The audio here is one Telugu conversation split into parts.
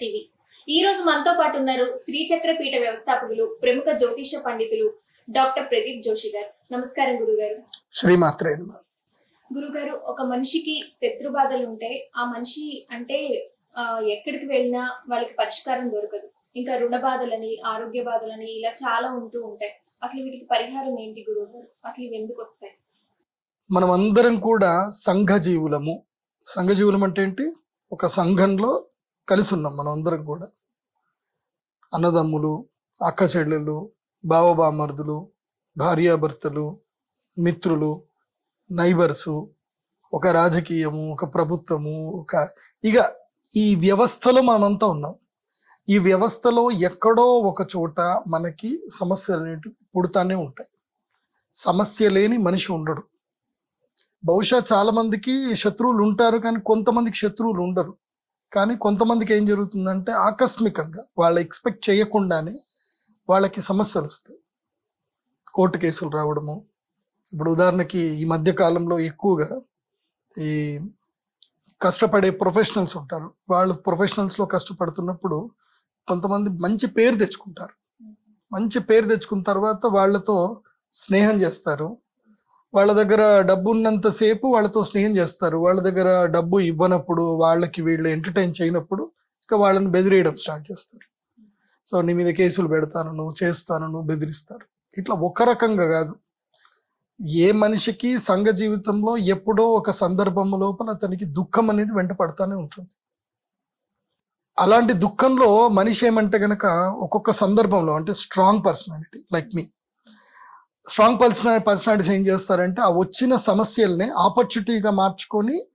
టీవీ. ఈ రోజు మనతో పాటు ఉన్నారు శ్రీచక్ర పీఠ వ్యవస్థాపకులు ప్రముఖ జ్యోతిష పండితులు డాక్టర్ ప్రదీప్ జోషి గారు. నమస్కారం గురుగారు. శ్రీమాత్రే. గురుగారు ఒక మనిషికి శత్రు బాధలు ఉంటే ఆ మనిషి అంటే ఎక్కడికి వెళ్ళినా వాళ్ళకి పరిష్కారం దొరకదు. ఇంకా రుణ బాధలని ఆరోగ్య బాధలని ఇలా చాలా ఉంటూ ఉంటాయి. అసలు వీటికి పరిహారం ఏంటి గురువు గారు అసలు ఇవి ఎందుకు వస్తాయి? మనం అందరం కూడా సంఘజీవులము. సంఘజీవులం అంటే ఏంటి? ఒక సంఘంలో కలిసి ఉన్నాం మనం అందరం కూడా. అన్నదమ్ములు అక్క చెల్లెళ్ళు బావబామర్దులు భార్యాభర్తలు మిత్రులు నైబర్సు ఒక రాజకీయము ఒక ప్రభుత్వము ఒక ఇక ఈ వ్యవస్థలో మనమంతా ఉన్నాం. ఈ వ్యవస్థలో ఎక్కడో ఒక చోట మనకి సమస్యలు అనేటివి పుడతానే ఉంటాయి. సమస్య లేని మనిషి ఉండడు. బహుశా చాలామందికి శత్రువులు ఉంటారు కానీ కొంతమందికి శత్రువులు ఉండరు. కానీ కొంతమందికి ఏం జరుగుతుందంటే ఆకస్మికంగా వాళ్ళు ఎక్స్పెక్ట్ చేయకుండానే వాళ్ళకి సమస్యలు వస్తాయి. కోర్టు కేసులు రావడము. ఇప్పుడు ఉదాహరణకి ఈ మధ్య కాలంలో ఎక్కువగా ఈ కష్టపడే ప్రొఫెషనల్స్ ఉంటారు. వాళ్ళు ప్రొఫెషనల్స్లో కష్టపడుతున్నప్పుడు కొంతమంది మంచి పేరు తెచ్చుకుంటారు. మంచి పేరు తెచ్చుకున్న తర్వాత వాళ్ళతో స్నేహం చేస్తారు. వాళ్ళ దగ్గర డబ్బు ఉన్నంతసేపు వాళ్ళతో స్నేహం చేస్తారు. వాళ్ళ దగ్గర డబ్బు ఇవ్వనప్పుడు వాళ్ళకి వీళ్ళు ఎంటర్టైన్ చేయనప్పుడు ఇంకా వాళ్ళని బెదిరేయడం స్టార్ట్ చేస్తారు. సో నీ మీద కేసులు పెడతాను నువ్వు చేస్తాను నువ్వు బెదిరిస్తారు. ఇట్లా ఒక రకంగా కాదు. ఏ మనిషికి సంఘ జీవితంలో ఎప్పుడో ఒక సందర్భం లోపల అతనికి దుఃఖం అనేది వెంట పడతానే ఉంటుంది. అలాంటి దుఃఖంలో మనిషి ఏమంటే గనక ఒక్కొక్క సందర్భంలో అంటే స్ట్రాంగ్ పర్సనాలిటీ లైక్ మీ స్ట్రాంగ్ పర్సన పర్సనాలిటీస్ ఏం చేస్తారంటే ఆ వచ్చిన సమస్యల్ని ఆపర్చునిటీగా మార్చుకొని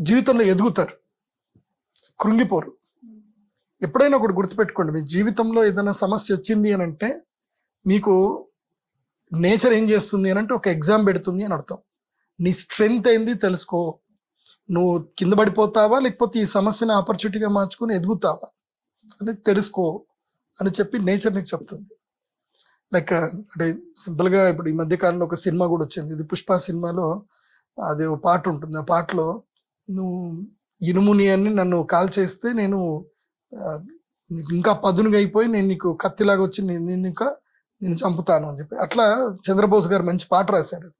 జీవితంలో ఎదుగుతారు. కృంగిపోరు. ఎప్పుడైనా ఒకటి గుర్తుపెట్టుకోండి మీ జీవితంలో ఏదైనా సమస్య వచ్చింది అని అంటే మీకు నేచర్ ఏం చేస్తుంది అని అంటే ఒక ఎగ్జామ్ పెడుతుంది అని అర్థం. నీ స్ట్రెంగ్త్ ఏంది తెలుసుకో. నువ్వు కింద పడిపోతావా లేకపోతే ఈ సమస్యని ఆపర్చునిటీగా మార్చుకొని ఎదుగుతావా? అని తెలుసుకో అని చెప్పి నేచర్ నీకు చెప్తుంది. లైక్ అంటే సింపుల్గా ఇప్పుడు ఈ మధ్య కాలంలో ఒక సినిమా కూడా వచ్చింది. ఇది పుష్ప సినిమాలో అది ఒక పాట ఉంటుంది. ఆ పాటలో నువ్వు ఇనుముని అని నన్ను కాల్ చేస్తే నేను నీకు ఇంకా పదునుగా అయిపోయి నేను నీకు కత్తిలాగా వచ్చి నేను నేను ఇంకా నేను చంపుతాను అని చెప్పి. అట్లా చంద్రబోస్ గారు మంచి పాట రాశారు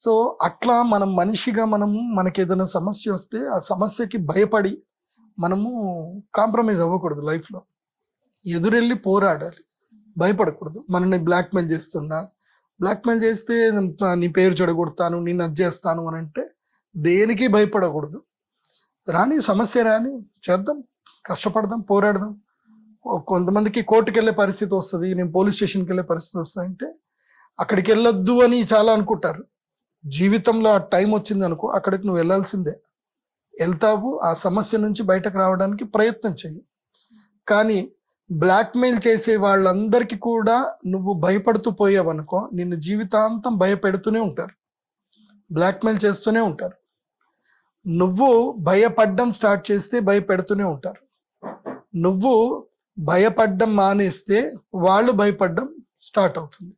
సో అట్లా మనం మనిషిగా మనము మనకి ఏదైనా సమస్య వస్తే ఆ సమస్యకి భయపడి మనము కాంప్రమైజ్ అవ్వకూడదు లైఫ్లో. ఎదురెళ్ళి పోరాడాలి. భయపడకూడదు. మనల్ని బ్లాక్మెయిల్ చేస్తున్నా. బ్లాక్మెయిల్ చేస్తే నీ పేరు చెడగొడతాను నేను అది చేస్తాను అని అంటే దేనికి భయపడకూడదు. రాని సమస్య రాని చేద్దాం కష్టపడదాం పోరాడదాం. కొంతమందికి కోర్టుకి వెళ్ళే పరిస్థితి వస్తుంది నేను పోలీస్ స్టేషన్కి వెళ్ళే పరిస్థితి వస్తుంది అంటే అక్కడికి వెళ్ళొద్దు అని చాలా అనుకుంటారు. జీవితంలో ఆ టైం వచ్చింది అనుకో అక్కడికి నువ్వు వెళ్ళాల్సిందే. వెళ్తావు ఆ సమస్య నుంచి బయటకు రావడానికి ప్రయత్నం చెయ్యి. కానీ బ్లాక్మెయిల్ చేసే వాళ్ళందరికీ కూడా నువ్వు భయపడుతూ పోయావనుకో నిన్ను జీవితాంతం భయపెడుతూనే ఉంటారు. బ్లాక్మెయిల్ చేస్తూనే ఉంటారు. నువ్వు భయపడ్డం స్టార్ట్ చేస్తే భయపెడుతూనే ఉంటారు. నువ్వు భయపడ్డం మానేస్తే వాళ్ళు భయపడ్డం స్టార్ట్ అవుతుంది.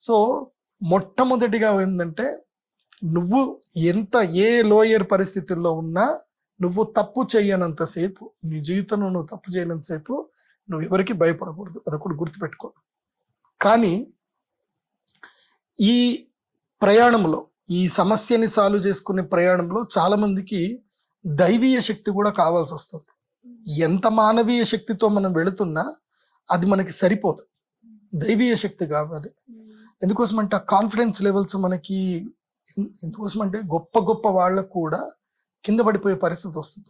సో మొట్టమొదటిగా ఏంటంటే నువ్వు ఎంత ఏ లోయర్ పరిస్థితుల్లో ఉన్నా నువ్వు తప్పు చేయనంతసేపు నీ జీవితంలో నువ్వు తప్పు చేయనంతసేపు నువ్వు ఎవరికి భయపడకూడదు. అదొకటి గుర్తుపెట్టుకో. కానీ ఈ ప్రయాణంలో ఈ సమస్యని సాల్వ్ చేసుకునే ప్రయాణంలో చాలామందికి దైవీయ శక్తి కూడా కావాల్సి వస్తుంది. ఎంత మానవీయ శక్తితో మనం వెళుతున్నా అది మనకి సరిపోదు. దైవీయ శక్తి కావాలి. ఎందుకోసం అంటే ఆ కాన్ఫిడెన్స్ లెవెల్స్ మనకి ఎందుకోసం అంటే గొప్ప గొప్ప వాళ్ళకు కూడా కింద పడిపోయే పరిస్థితి వస్తుంది.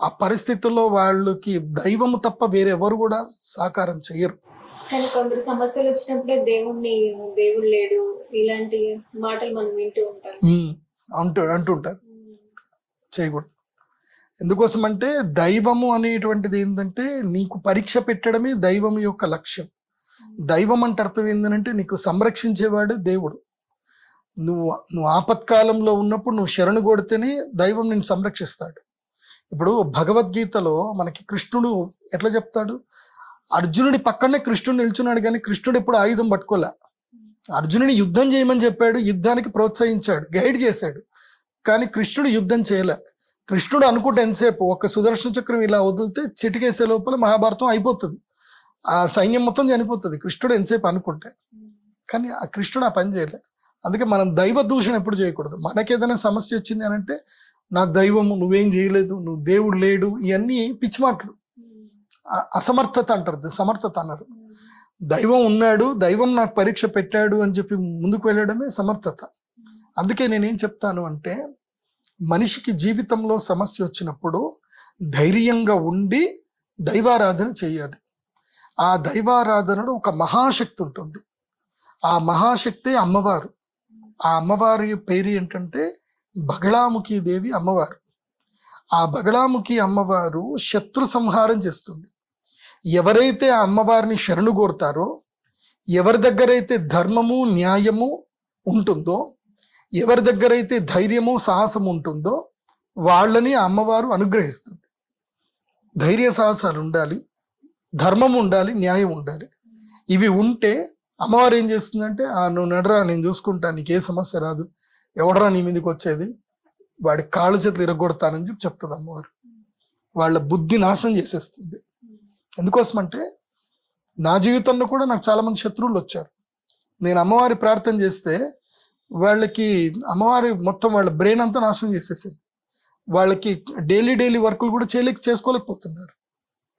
ఆ పరిస్థితుల్లో వాళ్ళకి దైవము తప్ప వేరే ఎవరు కూడా సాకారం చేయరు కానీ కొందరు సమస్యలు వచ్చినప్పుడే దేవుణ్ణి దేవుడు లేడు ఇలాంటి మాటలు మనం వింటూ ఉంటాం. అంటూ అంటుంటారు చేయకూడదు. ఎందుకోసం అంటే దైవము అనేటువంటిది ఏంటంటే నీకు పరీక్ష పెట్టడమే దైవం యొక్క లక్ష్యం. దైవం అంటే అర్థం ఏంటంటే నీకు సంరక్షించేవాడే దేవుడు. నువ్వు నువ్వు ఆపత్కాలంలో ఉన్నప్పుడు నువ్వు శరణు కొడితేనే దైవం నిన్ను సంరక్షిస్తాడు. ఇప్పుడు భగవద్గీతలో మనకి కృష్ణుడు ఎట్లా చెప్తాడు? అర్జునుడి పక్కనే కృష్ణుడు నిల్చున్నాడు కానీ కృష్ణుడు ఎప్పుడు ఆయుధం పట్టుకోలే. అర్జునుని యుద్ధం చేయమని చెప్పాడు యుద్ధానికి ప్రోత్సహించాడు గైడ్ చేశాడు. కానీ కృష్ణుడు యుద్ధం చేయలే. కృష్ణుడు అనుకుంటే ఎంతసేపు? ఒక సుదర్శన చక్రం ఇలా వదిలితే చిటికేసే లోపల మహాభారతం అయిపోతుంది. ఆ సైన్యం మొత్తం చనిపోతుంది. కృష్ణుడు ఎంతసేపు అనుకుంటే. కానీ ఆ కృష్ణుడు ఆ పని చేయలే. అందుకే మనం దైవ దూషణ ఎప్పుడు చేయకూడదు. మనకేదైనా సమస్య వచ్చింది అని అంటే నాకు దైవము నువ్వేం చేయలేదు నువ్వు దేవుడు లేడు ఇవన్నీ పిచ్చి మాటలు. ఆ- అసమర్థత అంటారు సమర్థత అన్నారు. దైవం ఉన్నాడు దైవం నాకు పరీక్ష పెట్టాడు అని చెప్పి ముందుకు వెళ్ళడమే సమర్థత. అందుకే నేనేం చెప్తాను అంటే మనిషికి జీవితంలో సమస్య వచ్చినప్పుడు ధైర్యంగా ఉండి దైవారాధన చేయాలి. ఆ దైవారాధనలో ఒక మహాశక్తి ఉంటుంది. ఆ మహాశక్తి అమ్మవారు. ఆ అమ్మవారి పేరు ఏంటంటే బగళాముఖి దేవి అమ్మవారు. ఆ బగళాముఖి అమ్మవారు శత్రు సంహారం చేస్తుంది. ఎవరైతే ఆ అమ్మవారిని శరణు కోరుతారో ఎవరి దగ్గరైతే ధర్మము న్యాయము ఉంటుందో ఎవరి దగ్గరైతే ధైర్యము సాహసం ఉంటుందో వాళ్ళని ఆ అమ్మవారు అనుగ్రహిస్తుంది. ధైర్య సాహసాలు ఉండాలి ధర్మం ఉండాలి న్యాయం ఉండాలి. ఇవి ఉంటే అమ్మవారు ఏం చేస్తుందంటే ఆ నువ్వు నడరా నేను చూసుకుంటా నీకు ఏ సమస్య రాదు ఎవడరా నీ మీదకి వచ్చేది? వాడి కాళ్ళు చేతులు ఇరగొడతానని చెప్పి చెప్తుంది అమ్మవారు. వాళ్ళ బుద్ధి నాశనం చేసేస్తుంది. ఎందుకోసమంటే నా జీవితంలో కూడా నాకు చాలా మంది శత్రువులు వచ్చారు. నేను అమ్మవారి ప్రార్థన చేస్తే వాళ్ళకి అమ్మవారి మొత్తం వాళ్ళ బ్రెయిన్ అంతా నాశనం చేసేసింది. వాళ్ళకి డైలీ డైలీ వర్కులు కూడా చేయలేక చేసుకోలేకపోతున్నారు.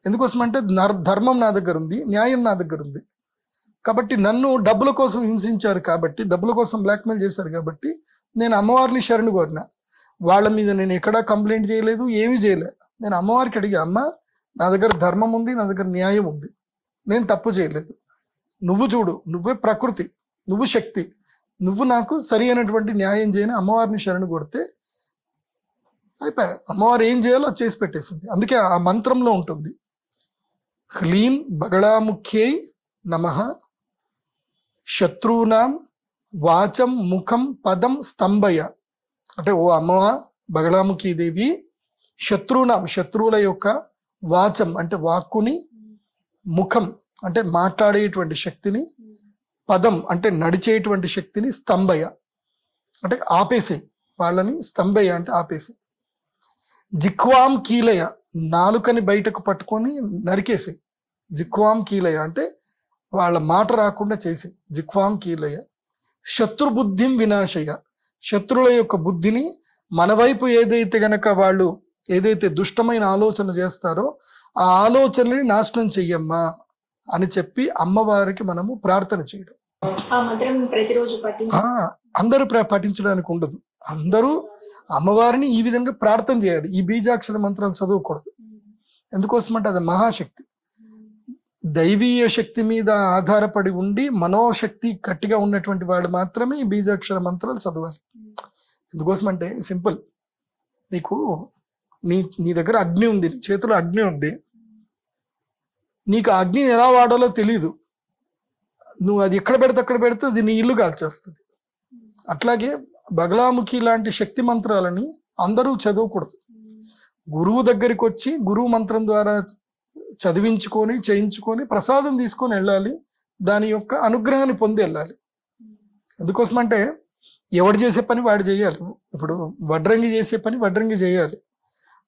ఎందుకోసమంటే అంటే ధర్మం నా దగ్గర ఉంది న్యాయం నా దగ్గర ఉంది. కాబట్టి నన్ను డబ్బుల కోసం హింసించారు కాబట్టి డబ్బుల కోసం బ్లాక్మెయిల్ చేశారు కాబట్టి నేను అమ్మవారిని శరణు కోరిన. వాళ్ళ మీద నేను ఎక్కడా కంప్లైంట్ చేయలేదు ఏమీ చేయలేదు నేను అమ్మవారికి అడిగా అమ్మ నా దగ్గర ధర్మం ఉంది నా దగ్గర న్యాయం ఉంది. నేను తప్పు చేయలేదు. నువ్వు చూడు నువ్వే ప్రకృతి నువ్వు శక్తి. నువ్వు నాకు సరి అయినటువంటి న్యాయం చేయని అమ్మవారిని శరణు కొడితే అయిపోయా. అమ్మవారు ఏం చేయాలో అది చేసి పెట్టేసింది. అందుకే ఆ మంత్రంలో ఉంటుంది. హ్లీం బగళాముఖ్యై నమ శత్రువునాం వాచం ముఖం పదం స్తంభయ. అంటే ఓ అమ్మ బగళాముఖి దేవి శత్రువుల యొక్క వాచం అంటే వాక్కుని ముఖం అంటే మాట్లాడేటువంటి శక్తిని పదం అంటే నడిచేటువంటి శక్తిని స్తంభయ. అంటే ఆపేసే వాళ్ళని స్తంభయ అంటే ఆపేసే. జిక్వాం కీలయ నాలుకని బయటకు పట్టుకొని నరికేసే. జిక్వాం కీలయ అంటే వాళ్ళ మాట రాకుండా చేసే. జిక్వాం కీలయ. శత్రుబుద్ధిం వినాశయ. శత్రువుల యొక్క బుద్ధిని మన వైపు ఏదైతే గనక వాళ్ళు ఏదైతే దుష్టమైన ఆలోచన చేస్తారో ఆ ఆలోచనని నాశనం చెయ్యమ్మా అని చెప్పి అమ్మవారికి మనము ప్రార్థన చేయడం. అందరూ పఠించడానికి ఉండదు. అందరూ అమ్మవారిని ఈ విధంగా ప్రార్థన చేయాలి. ఈ బీజాక్షర మంత్రాలు చదవకూడదు. ఎందుకోసమంటే అది మహాశక్తి. దైవీయ శక్తి మీద ఆధారపడి ఉండి మనోశక్తి గట్టిగా ఉన్నటువంటి వాడు మాత్రమే ఈ బీజాక్షర మంత్రాలు చదవాలి. ఎందుకోసం అంటే సింపుల్. నీకు నీ నీ దగ్గర అగ్ని ఉంది నీ చేతిలో అగ్ని ఉంది. నీకు అగ్నిని ఎలా వాడాలో తెలీదు. నువ్వు అది ఎక్కడ పెడితే అక్కడ పెడితే అది నీ ఇల్లు కాల్చేస్తుంది. అట్లాగే బగలాముఖి లాంటి శక్తి మంత్రాలని అందరూ చదవకూడదు. గురువు దగ్గరికి వచ్చి గురువు మంత్రం ద్వారా చదివించుకొని చేయించుకొని ప్రసాదం తీసుకొని వెళ్ళాలి. దాని యొక్క అనుగ్రహాన్ని పొంది వెళ్ళాలి. ఎందుకోసమంటే ఎవడు చేసే పని వాడు చేయాలి. ఇప్పుడు వడ్రంగి చేసే పని వడ్రంగి చేయాలి.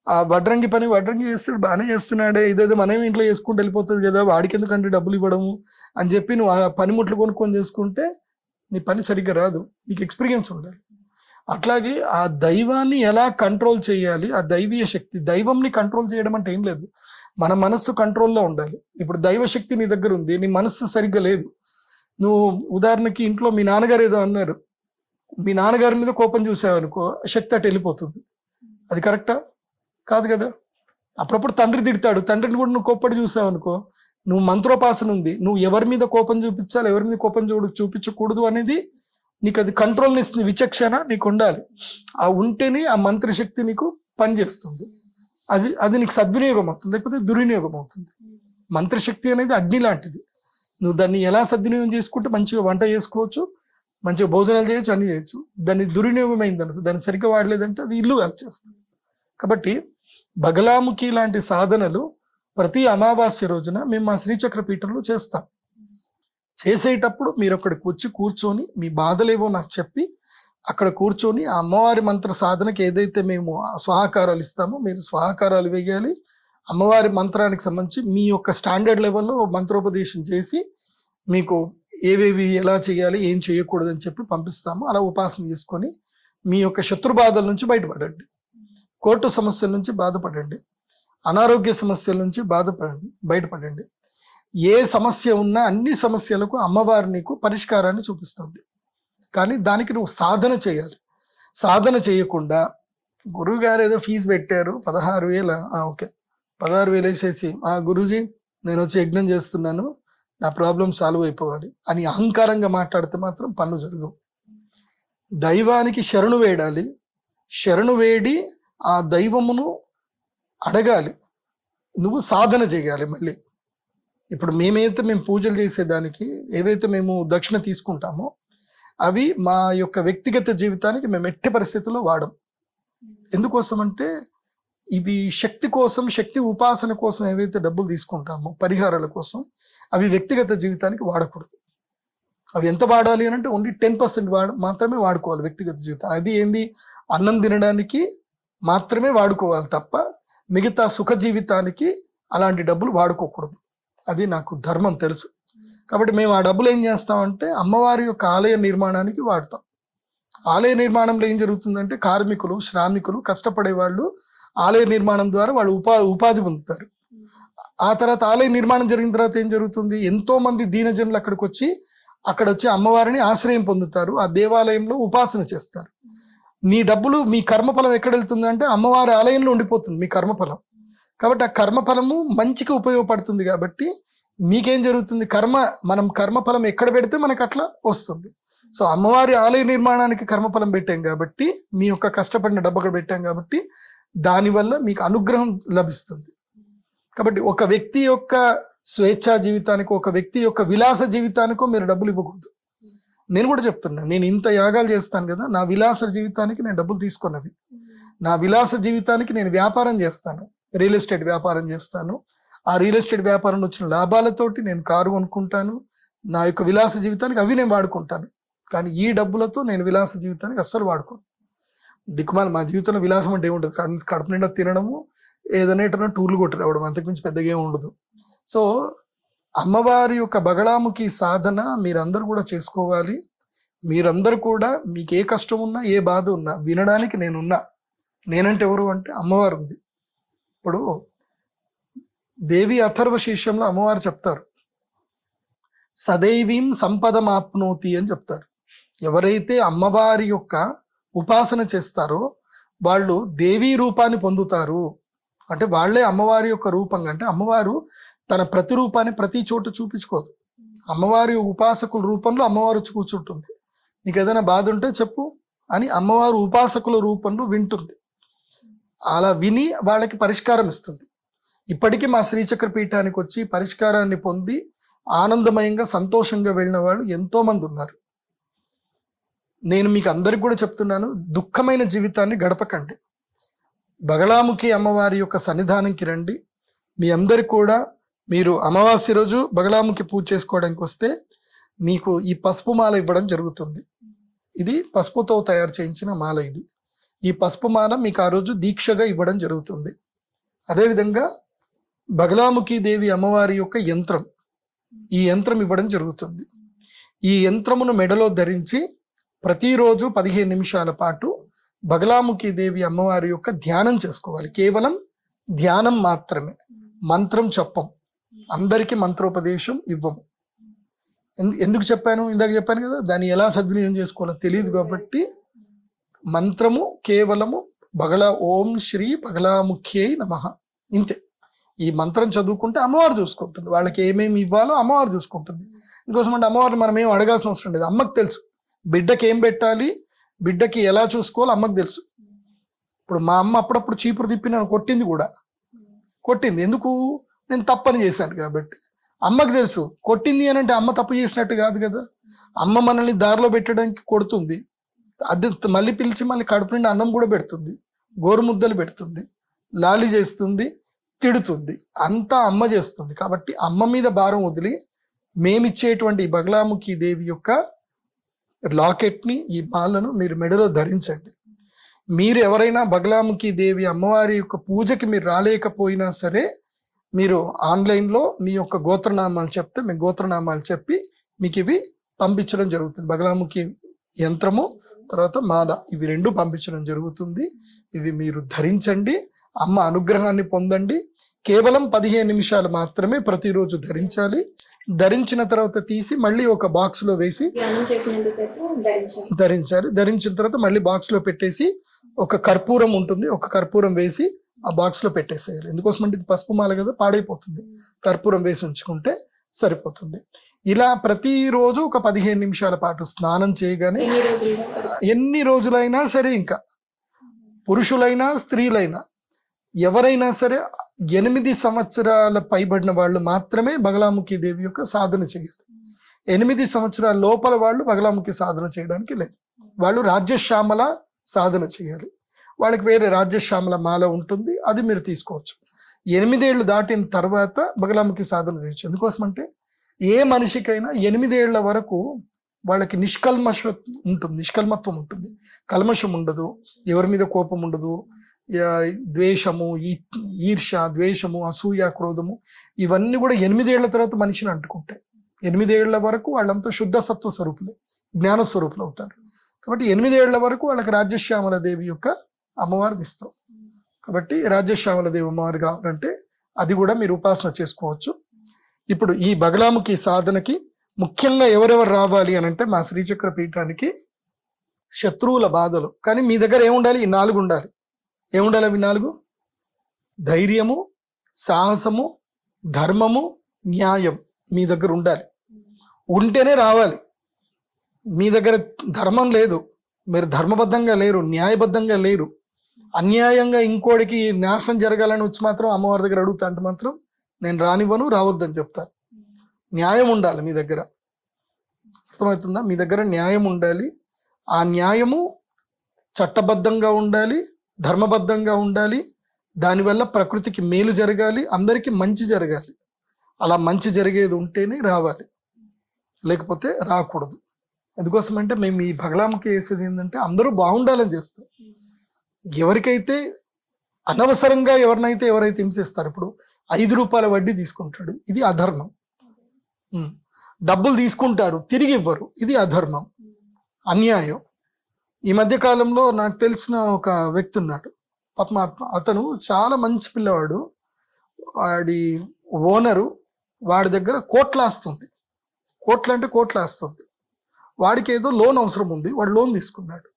ఆ వడ్రంగి పని వడ్రంగి చేస్తాడు బాగానే చేస్తున్నాడే. ఇదేదో మనం ఇంట్లో చేసుకుంటూ వెళ్ళిపోతుంది కదా వాడికి ఎందుకంటే డబ్బులు ఇవ్వడము అని చెప్పి నువ్వు ఆ పనిముట్లు కొనుక్కొని చేసుకుంటే నీ పని సరిగ్గా రాదు. నీకు ఎక్స్పీరియన్స్ ఉండాలి. అట్లాగే ఆ దైవాన్ని ఎలా కంట్రోల్ చేయాలి? ఆ దైవీయ శక్తి దైవంని కంట్రోల్ చేయడం అంటే ఏం లేదు. మన మనస్సు కంట్రోల్లో ఉండాలి. ఇప్పుడు దైవ శక్తి నీ దగ్గర ఉంది నీ మనస్సు సరిగ్గా లేదు. నువ్వు ఉదాహరణకి ఇంట్లో మీ నాన్నగారు ఏదో అన్నారు. మీ నాన్నగారి మీద కోపం చూసావనుకో శక్తి అటు వెళ్ళిపోతుంది. అది కరెక్టా? కాదు కదా? అప్పుడప్పుడు తండ్రి తిడతాడు. తండ్రిని కూడా నువ్వు కోప్పటి చూసావనుకో నువ్వు మంత్రోపాసన ఉంది. నువ్వు ఎవరి మీద కోపం చూపించాలి ఎవరి మీద కోపం చూడు చూపించకూడదు అనేది నీకు అది కంట్రోల్ని ఇస్తుంది. విచక్షణ నీకు ఉండాలి ఆ ఉంటేనే ఆ మంత్రశక్తి నీకు పనిచేస్తుంది. అది అది నీకు సద్వినియోగం అవుతుంది లేకపోతే దుర్వినియోగం అవుతుంది. మంత్రశక్తి అనేది అగ్ని లాంటిది. నువ్వు దాన్ని ఎలా సద్వినియోగం చేసుకుంటే మంచిగా వంట చేసుకోవచ్చు మంచిగా భోజనాలు చేయొచ్చు అన్ని చేయొచ్చు. దాన్ని దుర్వినియోగం అయింది అనుకో దాన్ని సరిగ్గా వాడలేదంటే అది ఇల్లు చేస్తుంది. కాబట్టి బగలాముఖి లాంటి సాధనలు ప్రతి అమావాస్య రోజున మేము మా శ్రీచక్ర పీఠంలో చేస్తాం. చేసేటప్పుడు మీరు అక్కడికి వచ్చి కూర్చొని మీ బాధలేవో నాకు చెప్పి అక్కడ కూర్చొని ఆ అమ్మవారి మంత్ర సాధనకి ఏదైతే మేము ఆ ఇస్తామో మీరు సహకారాలు వేయాలి. అమ్మవారి మంత్రానికి సంబంధించి మీ యొక్క స్టాండర్డ్ లెవెల్లో మంత్రోపదేశం చేసి మీకు ఏవేవి ఎలా చేయాలి ఏం చేయకూడదు అని చెప్పి పంపిస్తాము. అలా ఉపాసన చేసుకొని మీ యొక్క శత్రు బాధల నుంచి బయటపడండి. కోర్టు సమస్యల నుంచి బాధపడండి. అనారోగ్య సమస్యల నుంచి బాధపడండి బయటపడండి. ఏ సమస్య ఉన్నా అన్ని సమస్యలకు అమ్మవారు నీకు పరిష్కారాన్ని చూపిస్తుంది. కానీ దానికి నువ్వు సాధన చేయాలి. సాధన చేయకుండా గురువు గారు ఏదో ఫీజు పెట్టారు పదహారు వేల ఓకే. పదహారు వేలు వేసేసి ఆ గురూజీ నేను వచ్చి యజ్ఞం చేస్తున్నాను నా ప్రాబ్లం సాల్వ్ అయిపోవాలి అని అహంకారంగా మాట్లాడితే మాత్రం పనులు జరగవు. దైవానికి శరణు వేడాలి. శరణు వేడి ఆ దైవమును అడగాలి. నువ్వు సాధన చేయాలి మళ్ళీ. ఇప్పుడు మేమైతే మేము పూజలు చేసేదానికి ఏవైతే మేము దక్షిణ తీసుకుంటామో అవి మా యొక్క వ్యక్తిగత జీవితానికి మేము ఎట్టి పరిస్థితుల్లో వాడం. ఎందుకోసం అంటే ఇవి శక్తి కోసం శక్తి ఉపాసన కోసం ఏవైతే డబ్బులు తీసుకుంటామో పరిహారాల కోసం అవి వ్యక్తిగత జీవితానికి వాడకూడదు. అవి ఎంత వాడాలి అని అంటే ఓన్లీ టెన్ పర్సెంట్ వాడ మాత్రమే వాడుకోవాలి వ్యక్తిగత జీవితాన్ని. అది ఏంది? అన్నం తినడానికి మాత్రమే వాడుకోవాలి తప్ప మిగతా సుఖ జీవితానికి అలాంటి డబ్బులు వాడుకోకూడదు. అది నాకు ధర్మం తెలుసు. కాబట్టి మేము ఆ డబ్బులు ఏం చేస్తామంటే అమ్మవారి యొక్క ఆలయ నిర్మాణానికి వాడతాం. ఆలయ నిర్మాణంలో ఏం జరుగుతుందంటే కార్మికులు శ్రామికులు కష్టపడే వాళ్ళు ఆలయ నిర్మాణం ద్వారా వాళ్ళు ఉపా ఉపాధి పొందుతారు. ఆ తర్వాత ఆలయ నిర్మాణం జరిగిన తర్వాత ఏం జరుగుతుంది? ఎంతో మంది దీనజనులు అక్కడికి వచ్చి అక్కడ వచ్చి అమ్మవారిని ఆశ్రయం పొందుతారు. ఆ దేవాలయంలో ఉపాసన చేస్తారు. మీ డబ్బులు మీ కర్మఫలం ఎక్కడ వెళ్తుందంటే అమ్మవారి ఆలయంలో ఉండిపోతుంది మీ కర్మఫలం. కాబట్టి ఆ కర్మఫలము మంచికి ఉపయోగపడుతుంది కాబట్టి మీకేం జరుగుతుంది? కర్మ మనం కర్మఫలం ఎక్కడ పెడితే మనకు అట్లా వస్తుంది. సో అమ్మవారి ఆలయ నిర్మాణానికి కర్మఫలం పెట్టాం కాబట్టి మీ యొక్క కష్టపడిన డబ్బు పెట్టాం కాబట్టి దానివల్ల మీకు అనుగ్రహం లభిస్తుంది. కాబట్టి ఒక వ్యక్తి యొక్క స్వేచ్ఛా జీవితానికి ఒక వ్యక్తి యొక్క విలాస జీవితానికో మీరు డబ్బులు ఇవ్వకూడదు. నేను కూడా చెప్తున్నాను నేను ఇంత యాగాలు చేస్తాను కదా నా విలాస జీవితానికి నేను డబ్బులు తీసుకున్నవి. నా విలాస జీవితానికి నేను వ్యాపారం చేస్తాను. రియల్ ఎస్టేట్ వ్యాపారం చేస్తాను. ఆ రియల్ ఎస్టేట్ వ్యాపారంలో వచ్చిన లాభాలతోటి నేను కారు కొనుక్కుంటాను. నా యొక్క విలాస జీవితానికి అవి నేను వాడుకుంటాను. కానీ ఈ డబ్బులతో నేను విలాస జీవితానికి అస్సలు వాడుకోను. దిక్కుమాలి మా జీవితంలో విలాసం అంటే ఏముంటుంది కడుపు కడుపు నిండా తినడము ఏదైనా ఎటన్నా టూర్లు కొట్టి రావడం అంతకుమించి పెద్దగా ఏమి ఉండదు. సో అమ్మవారి యొక్క బగళాముఖి సాధన మీరందరూ కూడా చేసుకోవాలి. మీరందరూ కూడా మీకు ఏ కష్టం ఉన్నా ఏ బాధ ఉన్నా వినడానికి నేనున్నా. నేనంటే ఎవరు అంటే అమ్మవారు ఉంది. ఇప్పుడు దేవి అథర్వ శీర్షంలో అమ్మవారు చెప్తారు. సదైవీం సంపదమాప్నోతి అని చెప్తారు. ఎవరైతే అమ్మవారి యొక్క ఉపాసన చేస్తారో వాళ్ళు దేవీ రూపాన్ని పొందుతారు. అంటే వాళ్ళే అమ్మవారి యొక్క రూపంగా అంటే అమ్మవారు తన ప్రతి రూపాన్ని ప్రతి చోట చూపించుకోదు. అమ్మవారి ఉపాసకుల రూపంలో అమ్మవారు కూర్చుంటుంది. నీకు ఏదైనా బాధ ఉంటే చెప్పు అని అమ్మవారు ఉపాసకుల రూపంలో వింటుంది. అలా విని వాళ్ళకి పరిష్కారం ఇస్తుంది. ఇప్పటికీ మా శ్రీచక్ర పీఠానికి వచ్చి పరిష్కారాన్ని పొంది ఆనందమయంగా సంతోషంగా వెళ్ళిన వాళ్ళు ఎంతో మంది ఉన్నారు. నేను మీకు అందరికి కూడా చెప్తున్నాను దుఃఖమైన జీవితాన్ని గడపకండి. బగలాముఖి అమ్మవారి యొక్క సన్నిధానంకి రండి. మీ అందరు కూడా మీరు అమావాస్య రోజు బగలాముఖి పూజ చేసుకోవడానికి వస్తే మీకు ఈ పసుపు మాల ఇవ్వడం జరుగుతుంది. ఇది పసుపుతో తయారు చేయించిన మాల ఇది. ఈ పసుపు మాల మీకు ఆ రోజు దీక్షగా ఇవ్వడం జరుగుతుంది. అదేవిధంగా బగలాముఖి దేవి అమ్మవారి యొక్క యంత్రం. ఈ యంత్రం ఇవ్వడం జరుగుతుంది. ఈ యంత్రమును మెడలో ధరించి ప్రతిరోజు పదిహేను నిమిషాల పాటు బగలాముఖి దేవి అమ్మవారి యొక్క ధ్యానం చేసుకోవాలి. కేవలం ధ్యానం మాత్రమే. మంత్రం చెప్పం. అందరికీ మంత్రోపదేశం ఇవ్వము. ఎందు- ఎందుకు చెప్పాను? ఇందాక చెప్పాను కదా దాన్ని ఎలా సద్వినియోగం చేసుకోవాలో తెలియదు కాబట్టి మంత్రము కేవలము బగళ ఓం శ్రీ బగళాముఖ్యై నమ. ఇంతే. ఈ మంత్రం చదువుకుంటే అమ్మవారు చూసుకుంటుంది. వాళ్ళకి ఏమేమి ఇవ్వాలో అమ్మవారు చూసుకుంటుంది. ఇంకోసం అంటే అమ్మవారిని మనం ఏం అడగాల్సిన అవసరం లేదు. అమ్మకి తెలుసు. బిడ్డకి ఏం పెట్టాలి? బిడ్డకి ఎలా చూసుకోవాలో? అమ్మకి తెలుసు. ఇప్పుడు మా అమ్మ అప్పుడప్పుడు చీపురు తిప్పి నన్ను కొట్టింది కూడా. కొట్టింది. ఎందుకు? నేను తప్పని చేశాను కాబట్టి. అమ్మకి తెలుసు. కొట్టింది అని అంటే అమ్మ తప్పు చేసినట్టు కాదు కదా. అమ్మ మనల్ని దారిలో పెట్టడానికి కొడుతుంది. అది మళ్ళీ పిలిచి మళ్ళీ కడుపు నిండా అన్నం కూడా పెడుతుంది. గోరుముద్దలు పెడుతుంది. లాలి చేస్తుంది. తిడుతుంది. అంతా అమ్మ చేస్తుంది. కాబట్టి అమ్మ మీద భారం వదిలి మేమిచ్చేటువంటి బగలాముఖి దేవి యొక్క లాకెట్ని ఈ మాలను మీరు మెడలో ధరించండి. మీరు ఎవరైనా బగలాముఖి దేవి అమ్మవారి యొక్క పూజకి మీరు రాలేకపోయినా సరే మీరు ఆన్లైన్లో మీ యొక్క గోత్రనామాలు చెప్తే మీ గోత్రనామాలు చెప్పి మీకు ఇవి పంపించడం జరుగుతుంది. బగలాముఖి యంత్రము తర్వాత మాల ఇవి రెండు పంపించడం జరుగుతుంది. ఇవి మీరు ధరించండి. అమ్మ అనుగ్రహాన్ని పొందండి. కేవలం పదిహేను నిమిషాలు మాత్రమే ప్రతిరోజు ధరించాలి. ధరించిన తర్వాత తీసి మళ్ళీ ఒక బాక్స్లో వేసి ధరించాలి. ధరించిన తర్వాత మళ్ళీ బాక్స్లో పెట్టేసి ఒక కర్పూరం ఉంటుంది. ఒక కర్పూరం వేసి ఆ బాక్స్లో పెట్టేసేయాలి. ఎందుకోసం అంటే ఇది పసుపు మాల కదా పాడైపోతుంది. కర్పూరం వేసి ఉంచుకుంటే సరిపోతుంది. ఇలా ప్రతిరోజు ఒక పదిహేను నిమిషాల పాటు స్నానం చేయగానే ఎన్ని రోజులైనా సరే ఇంకా. పురుషులైనా స్త్రీలైనా ఎవరైనా సరే ఎనిమిది సంవత్సరాల పైబడిన వాళ్ళు మాత్రమే బగలాముఖి దేవి యొక్క సాధన చేయాలి. ఎనిమిది సంవత్సరాల లోపల వాళ్ళు బగలాముఖి సాధన చేయడానికి లేదు. వాళ్ళు రాజ్యశ్యామల సాధన చేయాలి. వాళ్ళకి వేరే రాజ్యశ్యామల మాల ఉంటుంది. అది మీరు తీసుకోవచ్చు. ఎనిమిదేళ్ళు దాటిన తర్వాత బగలాముఖి సాధన చేయొచ్చు. ఎందుకోసమంటే ఏ మనిషికైనా ఎనిమిదేళ్ళ వరకు వాళ్ళకి నిష్కల్మష ఉంటుంది. నిష్కల్మత్వం ఉంటుంది. కల్మషం ఉండదు. ఎవరి మీద కోపం ఉండదు. ద్వేషము ఈ- ఈర్ష ద్వేషము అసూయ క్రోధము ఇవన్నీ కూడా ఎనిమిదేళ్ళ తర్వాత మనిషిని అంటుకుంటాయి. ఎనిమిదేళ్ళ వరకు వాళ్ళంతా శుద్ధ సత్వ స్వరూపులే జ్ఞాన స్వరూపులు అవుతారు. కాబట్టి ఎనిమిదేళ్ళ వరకు వాళ్ళకి రాజ్యశ్యామల దేవి యొక్క అమ్మవారిది ఇస్తాం. కాబట్టి రాజ్యశ్యామల దేవి అమ్మవారు కావాలంటే అది కూడా మీరు ఉపాసన చేసుకోవచ్చు. ఇప్పుడు ఈ బగలాముఖి సాధనకి ముఖ్యంగా ఎవరెవరు రావాలి అని అంటే మా శ్రీచక్ర పీఠానికి శత్రువుల బాధలు. కానీ మీ దగ్గర ఏముండాలి? ఈ నాలుగు ఉండాలి ఏముండాలి అవి నాలుగు? ధైర్యము సాహసము ధర్మము న్యాయం మీ దగ్గర ఉండాలి. ఉంటేనే రావాలి. మీ దగ్గర ధర్మం లేదు. మీరు ధర్మబద్ధంగా లేరు న్యాయబద్ధంగా లేరు. అన్యాయంగా ఇంకోడికి నాశనం జరగాలని వచ్చి మాత్రం అమ్మవారి దగ్గర అడుగుతా అంటే మాత్రం నేను రానివ్వను రావద్దని చెప్తాను న్యాయం ఉండాలి మీ దగ్గర. అర్థమవుతుందా? మీ దగ్గర న్యాయం ఉండాలి. ఆ న్యాయము చట్టబద్ధంగా ఉండాలి. ధర్మబద్ధంగా ఉండాలి దానివల్ల ప్రకృతికి మేలు జరగాలి అందరికీ మంచి జరగాలి. అలా మంచి జరిగేది ఉంటేనే రావాలి. లేకపోతే రాకూడదు. ఎందుకోసం అంటే మేము ఈ బగలాముఖి వేసేది ఏంటంటే అందరూ బాగుండాలని చేస్తాం. ఎవరికైతే అనవసరంగా ఎవరినైతే ఎవరైతే హింసిస్తారు ఇప్పుడు ఐదు రూపాయల వడ్డీ తీసుకుంటాడు ఇది అధర్మం. డబ్బులు తీసుకుంటారు తిరిగి ఇవ్వరు ఇది అధర్మం. అన్యాయం. ఈ మధ్య కాలంలో నాకు తెలిసిన ఒక వ్యక్తి ఉన్నాడు. పాపం అత- అతను చాలా మంచి పిల్లవాడు. వాడి ఓనరు వాడి దగ్గర కోట్ల ఆస్తుంది. కోట్ల అంటే కోట్ల ఆస్తుంది. వాడికి ఏదో లోన్ అవసరం ఉంది. వాడు లోన్ తీసుకున్నాడు.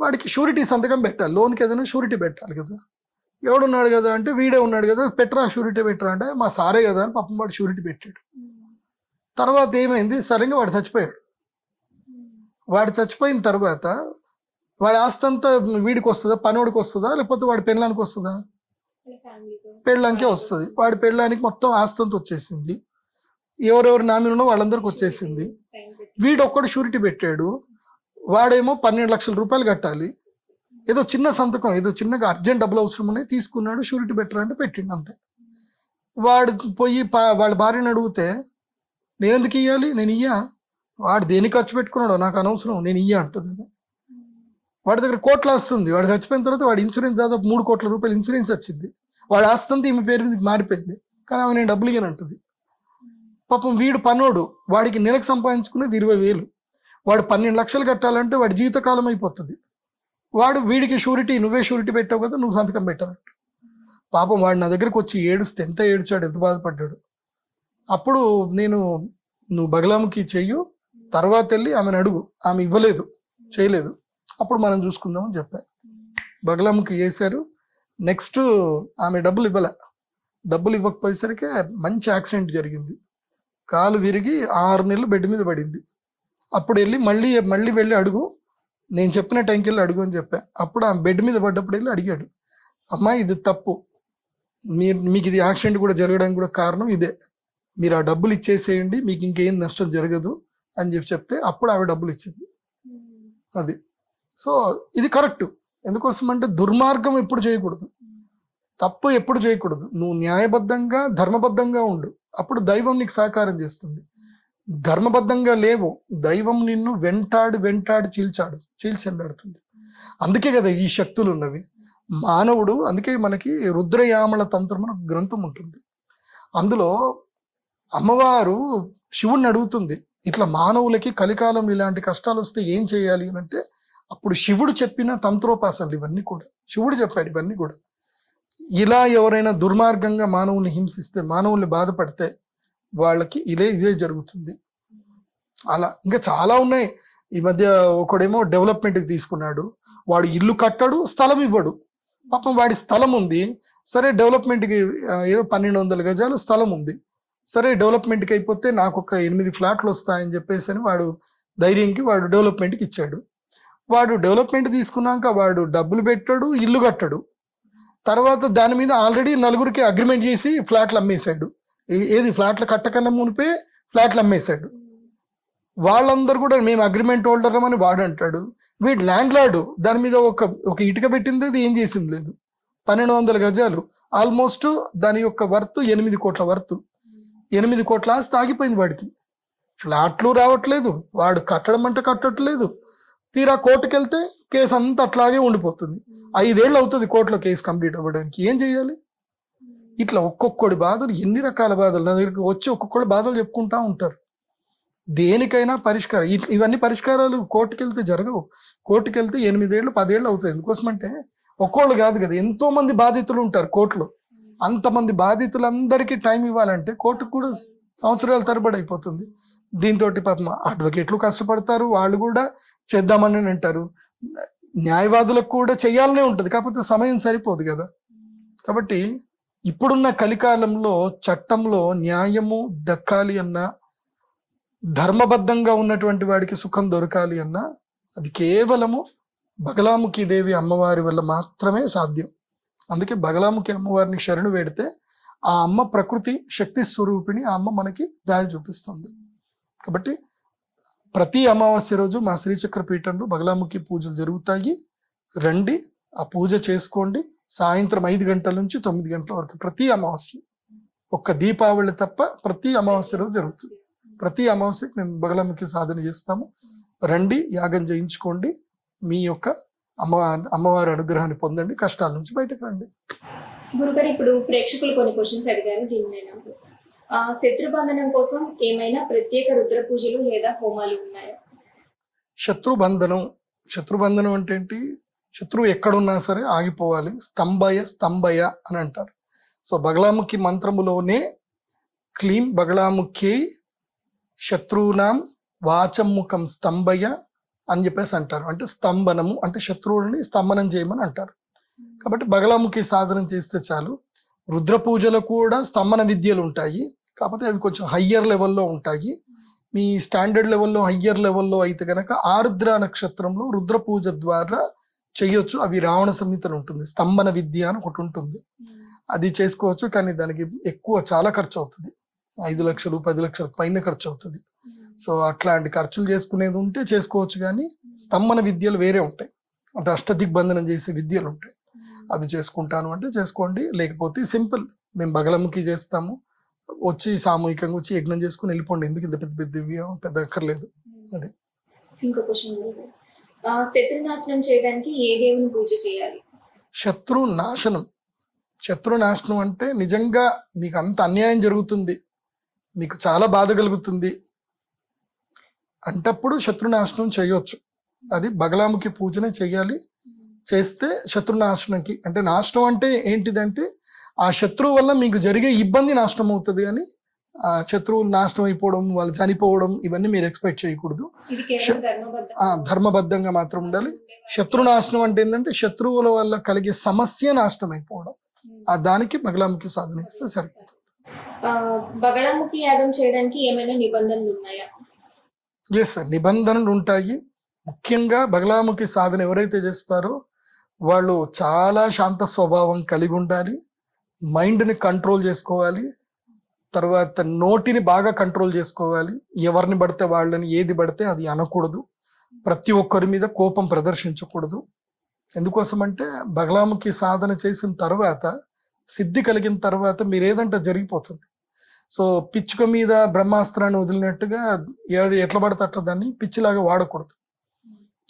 వాడికి షూరిటీ సంతకం పెట్టాలి. లోన్కి ఏదైనా షూరిటీ పెట్టాలి కదా. ఎవడున్నాడు కదా అంటే వీడే ఉన్నాడు కదా. పెట్టరా షూరిటీ పెట్టరా అంటే మా సారే కదా అని పాపం వాడు షూరిటీ పెట్టాడు. తర్వాత ఏమైంది? సరిగ్గా వాడు చచ్చిపోయాడు. వాడు చచ్చిపోయిన తర్వాత వాడి ఆస్తి అంతా వీడికి వస్తుందా? పనోడికి వస్తుందా? లేకపోతే వాడి పెళ్ళానికి వస్తుందా? పెళ్ళానికే వస్తుంది. వాడి పెళ్ళానికి మొత్తం ఆస్తి అంతా వచ్చేసింది. ఎవరెవరు నామిన వాళ్ళందరికి వచ్చేసింది. వీడు ఒక్కడు షూరిటీ పెట్టాడు. వాడేమో పన్నెండు లక్షల రూపాయలు కట్టాలి. ఏదో చిన్న సంతకం ఏదో చిన్నగా అర్జెంట్ డబ్బులు అవసరం ఉన్నాయి తీసుకున్నాడు షూరిటీ పెట్టరా అంటే పెట్టిండు అంతే. వాడు పోయి వాళ్ళ భార్యని అడిగితే నేను ఎందుకు ఇయ్యాలి? నేను ఇయ్యా? వాడు దేని ఖర్చు పెట్టుకున్నాడో నాకు అనవసరం నేను ఇయ్యా అంటుంది వాడి దగ్గర కోట్ల వస్తుంది. వాడు చచ్చిపోయిన తర్వాత వాడి ఇన్సూరెన్స్ దాదాపు మూడు కోట్ల రూపాయలు ఇన్సూరెన్స్ వచ్చింది. వాడు ఆస్తి ఈమె పేరు మీదకి మారిపోయింది. కానీ ఆమె నేను డబ్బులు ఇయ్యనంటుంది పాపం వీడు పనోడు. వాడికి నెలకు సంపాదించుకునేది ఇరవై వేలు. వాడు పన్నెండు లక్షలు కట్టాలంటే వాడి జీవితకాలం అయిపోతుంది. వాడు వీడికి షూరిటీ నువ్వే షూరిటీ పెట్టావు కదా నువ్వు సంతకం పెట్టాలంట పాపం వాడు నా దగ్గరకు వచ్చి ఏడుస్తే ఎంత ఏడ్చాడు ఎంత బాధపడ్డాడు. అప్పుడు నేను నువ్వు బగలాముఖి చెయ్యు తర్వాత వెళ్ళి ఆమెను అడుగు. ఆమె ఇవ్వలేదు. చేయలేదు. అప్పుడు మనం చూసుకుందాం అని చెప్పా. బగలాముకి వేశారు నెక్స్ట్ ఆమె డబ్బులు ఇవ్వలే. డబ్బులు ఇవ్వకపోయేసరికి మంచి యాక్సిడెంట్ జరిగింది. కాలు విరిగి ఆరు నెలలు బెడ్ మీద పడింది. అప్పుడు వెళ్ళి మళ్ళీ మళ్ళీ వెళ్ళి అడుగు. నేను చెప్పిన టైంకి వెళ్ళి అడుగు అని చెప్పా. అప్పుడు ఆమె బెడ్ మీద పడ్డప్పుడు వెళ్ళి అడిగాడు. అమ్మా ఇది తప్పు. మీరు మీకు ఇది యాక్సిడెంట్ కూడా జరగడానికి కూడా కారణం ఇదే. మీరు ఆ డబ్బులు ఇచ్చేసేయండి. మీకు ఇంకేం నష్టం జరగదు. అని చెప్పి చెప్తే అప్పుడు ఆవిడ డబ్బులు ఇచ్చింది. అది. సో ఇది కరెక్ట్. ఎందుకోసం అంటే దుర్మార్గం ఎప్పుడు చేయకూడదు. తప్పు ఎప్పుడు చేయకూడదు. నువ్వు న్యాయబద్ధంగా ధర్మబద్ధంగా ఉండు. అప్పుడు దైవం నీకు సహకారం చేస్తుంది. ధర్మబద్ధంగా లేవు. దైవం నిన్ను వెంటాడి వెంటాడి చీల్చాడు. చీల్చెండాడుతుంది అందుకే కదా ఈ శక్తులు ఉన్నవి. మానవుడు అందుకే మనకి రుద్రయామల తంత్రం గ్రంథం ఉంటుంది. అందులో అమ్మవారు శివుణ్ణి అడుగుతుంది. ఇట్లా మానవులకి కలికాలం ఇలాంటి కష్టాలు వస్తే ఏం చేయాలి అని అంటే అప్పుడు శివుడు చెప్పిన తంత్రోపాసనలు ఇవన్నీ కూడా. శివుడు చెప్పాడు ఇవన్నీ కూడా. ఇలా ఎవరైనా దుర్మార్గంగా మానవుల్ని హింసిస్తే మానవుల్ని బాధపడితే వాళ్ళకి ఇదే ఇదే జరుగుతుంది. అలా. ఇంకా చాలా ఉన్నాయి. ఈ మధ్య ఒకడేమో డెవలప్మెంట్కి తీసుకున్నాడు. వాడు ఇల్లు కట్టడు స్థలం ఇవ్వడు. పాపం వాడి స్థలం ఉంది. సరే డెవలప్మెంట్కి ఏదో పన్నెండు వందల గజాలు స్థలం ఉంది. సరే డెవలప్మెంట్కి అయిపోతే నాకు ఒక ఎనిమిది ఫ్లాట్లు వస్తాయని చెప్పేసి అని వాడు ధైర్యంకి వాడు డెవలప్మెంట్కి ఇచ్చాడు. వాడు డెవలప్మెంట్ తీసుకున్నాక వాడు డబ్బులు పెట్టాడు ఇల్లు కట్టడు. తర్వాత దాని మీద ఆల్రెడీ నలుగురికి అగ్రిమెంట్ చేసి ఫ్లాట్లు అమ్మేశాడు. ఏది ఫ్లాట్లు కట్టకన్నా మునిపే ఫ్లాట్లు అమ్మేశాడు. వాళ్ళందరూ కూడా మేము అగ్రిమెంట్ హోల్డర్ అని వాడు అంటాడు. వీడు ల్యాండ్ లార్డు దాని మీద ఒక ఒక ఇటుక పెట్టింది అది ఏం చేసింది లేదు. పన్నెండు వందల గజాలు. ఆల్మోస్ట్ దాని యొక్క వర్త్ ఎనిమిది కోట్ల వర్త్. ఎనిమిది కోట్ల ఆస్తి ఆగిపోయింది వాడికి. ఫ్లాట్లు రావట్లేదు వాడు కట్టడం అంటే కట్టట్లేదు. తీరా కోర్టుకెళ్తే కేసు అంతా అట్లాగే ఉండిపోతుంది. ఐదేళ్ళు అవుతుంది కోర్టులో కేసు కంప్లీట్ అవ్వడానికి. ఏం చేయాలి ఇట్లా ఒక్కొక్కడి బాధలు ఎన్ని రకాల బాధలు? నా దగ్గరికి వచ్చి ఒక్కొక్కడి బాధలు చెప్పుకుంటా ఉంటారు. దేనికైనా పరిష్కారం ఇవన్నీ పరిష్కారాలు కోర్టుకెళ్తే జరగవు. కోర్టుకెళ్తే ఎనిమిదేళ్ళు పదేళ్ళు అవుతాయి. ఎందుకోసమంటే ఒక్కోళ్ళు కాదు కదా ఎంతో మంది బాధితులు ఉంటారు కోర్టులో. అంతమంది బాధితులందరికీ టైం ఇవ్వాలంటే కోర్టుకు కూడా సంవత్సరాల తరబడి అయిపోతుంది. దీంతో పాపం అడ్వకేట్లు కష్టపడతారు వాళ్ళు కూడా చేద్దామని అంటారు న్యాయవాదులకు కూడా చేయాలనే ఉంటుంది కాకపోతే సమయం సరిపోదు కదా. కాబట్టి ఇప్పుడున్న కలికాలంలో చట్టంలో న్యాయము దక్కాలి అన్నా ధర్మబద్ధంగా ఉన్నటువంటి వాడికి సుఖం దొరకాలి అన్నా అది కేవలము బగలాముఖి దేవి అమ్మవారి వల్ల మాత్రమే సాధ్యం. అందుకే బగలాముఖి అమ్మవారిని శరణు వేడితే ఆ అమ్మ ప్రకృతి శక్తి స్వరూపిణి ఆ అమ్మ మనకి దారి చూపిస్తుంది. కాబట్టి ప్రతి అమావాస్య రోజు మా శ్రీచక్ర పీఠంలో బగలాముఖి పూజలు జరుగుతాయి. రండి ఆ పూజ చేసుకోండి. సాయంత్రం ఐదు గంటల నుంచి తొమ్మిది గంటల వరకు ప్రతి అమావాస్య. ఒక్క దీపావళి తప్ప ప్రతి అమావాస్య రోజు జరుగుతుంది. ప్రతి అమావాస్యకి మేము బగలాముఖి సాధన చేస్తాము. రండి యాగం చేయించుకోండి. మీ యొక్క అమ్మ అమ్మవారి అనుగ్రహాన్ని పొందండి కష్టాల నుంచి బయటకు రండి. గురుగారు ఇప్పుడు ప్రేక్షకులు కొన్ని క్వశ్చన్స్ అడిగారు దీన్ని శత్రుబంధనం కోసం ఏమైనా ప్రత్యేక రుద్ర పూజలు లేదా హోమాలు ఉన్నాయా? శత్రుబంధనం శత్రుబంధనం అంటే ఏంటి? శత్రువు ఎక్కడున్నా సరే ఆగిపోవాలి. స్తంభయ స్తంభయ అని అంటారు. సో బగలాముఖి మంత్రములోనే క్లీం బగలాముఖి శత్రువునాం వాచముఖం స్తంభయ అని చెప్పేసి అంటారు. అంటే స్తంభనము అంటే శత్రువుని స్తంభనం చేయమని అంటారు. కాబట్టి బగలాముఖి సాధన చేస్తే చాలు. రుద్ర పూజలో కూడా స్తంభన విద్యలు ఉంటాయి. కాకపోతే అవి కొంచెం హయ్యర్ లెవెల్లో ఉంటాయి. మీ స్టాండర్డ్ లెవెల్లో హయ్యర్ లెవెల్లో అయితే కనుక ఆరుద్ర నక్షత్రంలో రుద్ర పూజ ద్వారా చేయొచ్చు. అవి రావణ సంహితలు ఉంటుంది. స్తంభన విద్య అని ఒకటి ఉంటుంది. అది చేసుకోవచ్చు. కానీ దానికి ఎక్కువ చాలా ఖర్చు అవుతుంది. ఐదు లక్షలు పది లక్షల పైన ఖర్చు అవుతుంది. సో అట్లాంటి ఖర్చులు చేసుకునేది ఉంటే చేసుకోవచ్చు కానీ స్తంభన విద్యలు వేరే ఉంటాయి. అంటే అష్టదిగ్బంధనం చేసే విద్యలు ఉంటాయి. అవి చేసుకుంటాను అంటే చేసుకోండి. లేకపోతే సింపుల్. మేము బగలముఖి చేస్తాము. వచ్చి సామూహికంగా వచ్చి యజ్ఞం చేసుకుని వెళ్ళిపోండి. ఎందుకు ఇంత పెద్ద పెద్ద దివ్యం పెద్ద అక్కర్లేదు. అదే. ఇంకో క్వశ్చన్ శత్రునాశనం చేయడానికి ఏ దేవుని పూజ చేయాలి? శత్రు నాశనం శత్రు నాశనం అంటే నిజంగా మీకు అంత అన్యాయం జరుగుతుంది. మీకు చాలా బాధ కలుగుతుంది. అంటప్పుడు శత్రు నాశనం చేయొచ్చు. అది బగలాముఖి పూజనే చేయాలి చేస్తే శత్రు నాశనంకి అంటే నాశనం అంటే ఏంటిదంటే ఆ శత్రువు వల్ల మీకు జరిగే ఇబ్బంది నాశనం అవుతుంది అని ఆ శత్రువులు నాశనం అయిపోవడం వాళ్ళు చనిపోవడం ఇవన్నీ మీరు ఎక్స్పెక్ట్ చేయకూడదు. ధర్మబద్ధంగా మాత్రం ఉండాలి. శత్రు నాశనం అంటే ఏంటంటే శత్రువుల వల్ల కలిగే సమస్య నాశనం అయిపోవడం. ఆ దానికి బగలాముఖి సాధన చేస్తే సరిపోతుంది. బగళముఖి యాగం చేయడానికి ఏమైనా నిబంధనలు ఉన్నాయా? ఎస్ సార్ నిబంధనలు ఉంటాయి. ముఖ్యంగా బగలాముఖి సాధన ఎవరైతే చేస్తారో వాళ్ళు చాలా శాంత స్వభావం కలిగి ఉండాలి. మైండ్ని కంట్రోల్ చేసుకోవాలి. తర్వాత నోటిని బాగా కంట్రోల్ చేసుకోవాలి. ఎవరిని పడితే వాళ్ళని ఏది పడితే అది అనకూడదు. ప్రతి ఒక్కరి మీద కోపం ప్రదర్శించకూడదు. ఎందుకోసం అంటే బగలాముఖి సాధన చేసిన తర్వాత సిద్ధి కలిగిన తర్వాత మీరు ఏదంటే జరిగిపోతుంది. సో పిచ్చుక మీద బ్రహ్మాస్త్రాన్ని వదిలినట్టుగా ఏ- ఎట్లా పడితే అట్లా దాన్ని పిచ్చిలాగా వాడకూడదు.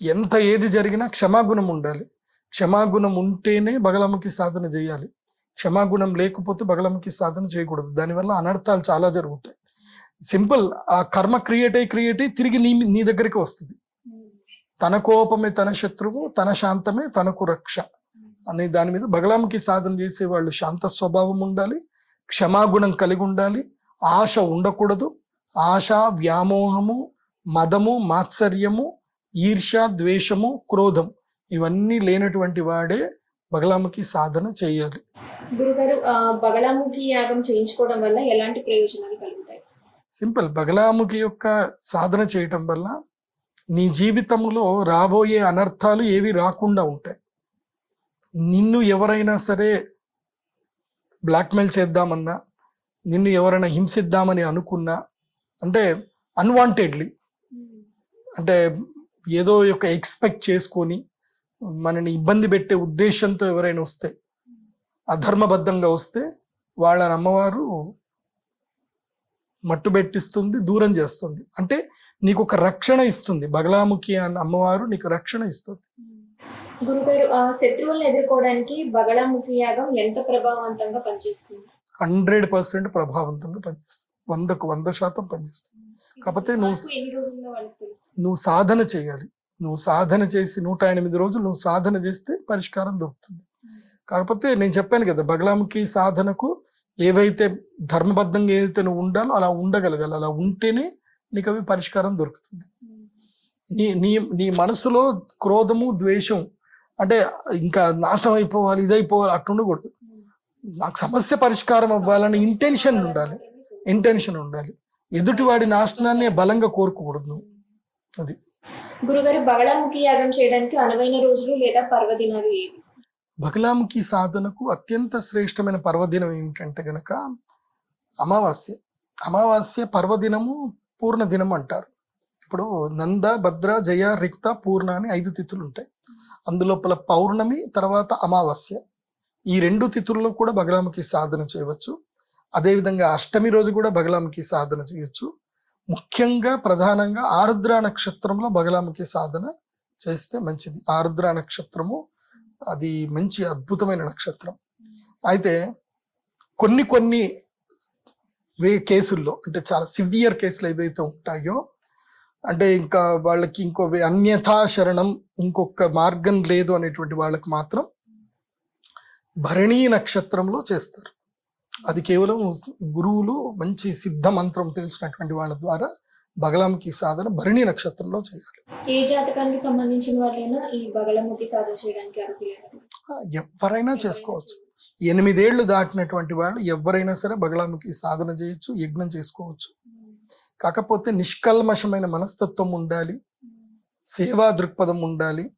ఎంత ఏది జరిగినా క్షమాగుణం ఉండాలి. క్షమాగుణం ఉంటేనే బగలమ్మకి సాధన చేయాలి. క్షమాగుణం లేకపోతే బగలమ్మకి సాధన చేయకూడదు. దానివల్ల అనర్థాలు చాలా జరుగుతాయి. సింపుల్ ఆ కర్మ క్రియేట్ అయి క్రియేట్ అయి తిరిగి నీ నీ దగ్గరికి వస్తుంది. తన కోపమే తన శత్రువు తన శాంతమే తనకు రక్ష అనే దాని మీద బగలాంకి సాధన చేసే వాళ్ళు శాంత స్వభావం ఉండాలి. క్షమాగుణం కలిగి ఉండాలి. ఆశ ఉండకూడదు. ఆశ వ్యామోహము మదము మాత్సర్యము ఈర్ష్య ద్వేషము క్రోధం ఇవన్నీ లేనటువంటి వాడే బగలాముఖి సాధన చేయాలి. గురుగారు ఆ, బగళాముఖి యాగం చేయించుకోవడం వల్ల ఎలాంటి ప్రయోజనాలు కలుగుతాయి? సింపుల్. బగలాముఖి యొక్క సాధన చేయటం వల్ల నీ జీవితంలో రాబోయే అనర్థాలు ఏవి రాకుండా ఉంటాయి. నిన్ను ఎవరైనా సరే బ్లాక్మెయిల్ చేద్దామన్నా నిన్ను ఎవరైనా హింసిద్దామని అనుకున్నా అంటే అన్వాంటెడ్లీ అంటే ఏదో ఒక ఎక్స్పెక్ట్ చేసుకొని మనని ఇబ్బంది పెట్టే ఉద్దేశంతో ఎవరైనా వస్తే అధర్మబద్ధంగా వస్తే వాళ్ళని అమ్మవారు మట్టుబెట్టిస్తుంది దూరం చేస్తుంది. అంటే నీకు ఒక రక్షణ ఇస్తుంది. బగలాముఖి అన్న అమ్మవారు నీకు రక్షణ ఇస్తుంది. Hmm. గురుగారు శత్రువులను ఎదుర్కోవడానికి బగళాముఖి యాగం ఎంత ప్రభావవంతంగా పనిచేస్తుంది? హండ్రెడ్ పర్సెంట్ ప్రభావవంతంగా పనిచేస్తుంది. వందకు వంద శాతం పనిచేస్తుంది. కాకపోతే నువ్వు- నువ్వు సాధన చేయాలి. నువ్వు సాధన చేసి నూట ఎనిమిది రోజులు నువ్వు సాధన చేస్తే పరిష్కారం దొరుకుతుంది. కాకపోతే నేను చెప్పాను కదా బగలాముఖి సాధనకు ఏవైతే ధర్మబద్ధంగా ఏదైతే నువ్వు ఉండాలో అలా ఉండగలగాలి. అలా ఉంటేనే నీకు అవి పరిష్కారం దొరుకుతుంది. నీ నీ నీ మనసులో క్రోధము ద్వేషం అంటే ఇంకా నాశనం అయిపోవాలి ఇదైపోవాలి అట్లా ఉండకూడదు నాకు సమస్య పరిష్కారం అవ్వాలని ఇంటెన్షన్ ఉండాలి. ఇంటెన్షన్ ఉండాలి. ఎదుటివాడి నాశనాన్ని బలంగా కోరుకోకూడదు. అది. గురుగారు బగళాముఖి యాగం చేయడానికి అనువైన రోజులు లేదా పర్వదినాలు ఏవి? బగలాముఖి సాధనకు అత్యంత శ్రేష్టమైన పర్వదినం ఏమిటంటే గనక అమావాస్య. అమావాస్య పర్వదినము పూర్ణ దినం అంటారు. ఇప్పుడు నంద భద్ర జయ రిక్త పూర్ణ అని ఐదు తిథులు ఉంటాయి అందులోపల పౌర్ణమి తర్వాత అమావాస్య. ఈ రెండు తిథుల్లో కూడా బగలాముఖి సాధన చేయవచ్చు. అదేవిధంగా అష్టమి రోజు కూడా బగలాముఖి సాధన చేయొచ్చు. ముఖ్యంగా ప్రధానంగా ఆరుద్ర నక్షత్రంలో బగలాముఖి సాధన చేస్తే మంచిది. ఆరుద్ర నక్షత్రము అది మంచి అద్భుతమైన నక్షత్రం. అయితే కొన్ని కొన్ని వే కేసుల్లో అంటే చాలా సివియర్ కేసులు ఏవైతే ఉంటాయో అంటే ఇంకా వాళ్ళకి ఇంకో అన్యథా శరణం ఇంకొక మార్గం లేదు అనేటువంటి వాళ్ళకి మాత్రం భరణీ నక్షత్రంలో చేస్తారు. అది కేవలం గురువులు మంచి సిద్ధ మంత్రం తెలిసినటువంటి వాళ్ళ ద్వారా బగలాంకి సాధన భరణీ నక్షత్రంలో చేయాలి. ఏ జాతకానికి సంబంధించిన వాళ్ళైనా ఈ సాధన చేయడానికి ఎవరైనా చేసుకోవచ్చు. ఎనిమిదేళ్ళు దాటినటువంటి వాళ్ళు ఎవరైనా సరే బగలాముఖి సాధన చేయొచ్చు యజ్ఞం చేసుకోవచ్చు. కాకపోతే నిష్కల్మషమైన మనస్తత్వం ఉండాలి. సేవా దృక్పథం ఉండాలి.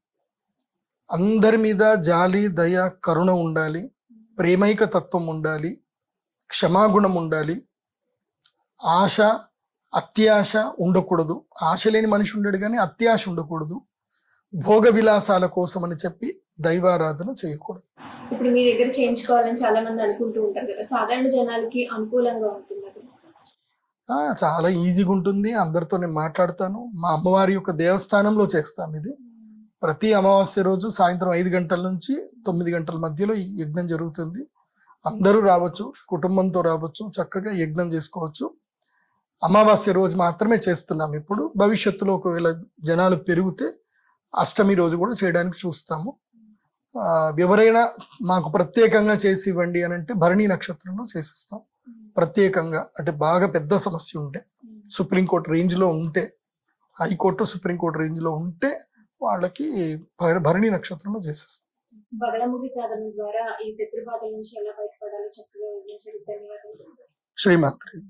అందరి మీద జాలి దయ కరుణ ఉండాలి. ప్రేమైక తత్వం ఉండాలి. క్షమాగుణం ఉండాలి. ఆశ అత్యాశ ఉండకూడదు. ఆశ లేని మనిషి ఉండడు కానీ అత్యాశ ఉండకూడదు. భోగ విలాసాల కోసం అని చెప్పి దైవారాధన చేయకూడదు. ఇప్పుడు మీ దగ్గర చేయించుకోవాలని చాలా మంది అనుకుంటూ ఉంటారు కదా. సాధారణ జనాలకి అనుకూలంగా ఉంటుంది? చాలా ఈజీగా ఉంటుంది అందరితో నేను మాట్లాడతాను. మా అమ్మవారి యొక్క దేవస్థానంలో చేస్తాం ఇది. ప్రతి అమావాస్య రోజు సాయంత్రం ఐదు గంటల నుంచి తొమ్మిది గంటల మధ్యలో ఈ యజ్ఞం జరుగుతుంది. అందరూ రావచ్చు కుటుంబంతో రావచ్చు చక్కగా యజ్ఞం చేసుకోవచ్చు. అమావాస్య రోజు మాత్రమే చేస్తున్నాం ఇప్పుడు. భవిష్యత్తులో ఒకవేళ జనాలు పెరిగితే అష్టమి రోజు కూడా చేయడానికి చూస్తాము. ఎవరైనా మాకు ప్రత్యేకంగా చేసి ఇవ్వండి అని అంటే భరణి నక్షత్రంలో చేసిస్తాం. ప్రత్యేకంగా అంటే బాగా పెద్ద సమస్య ఉంటే సుప్రీంకోర్టు రేంజ్లో ఉంటే హైకోర్టు సుప్రీంకోర్టు రేంజ్లో ఉంటే వాళ్ళకి భరణి నక్షత్రంలో చేసేస్తాం. బగళముఖి సాధన ద్వారా ఈ శత్రుబాధల నుంచి ఎలా బయటపడాలో చక్కగా వివరించారు. ధన్యవాదాలు. శ్రీమాత్రి.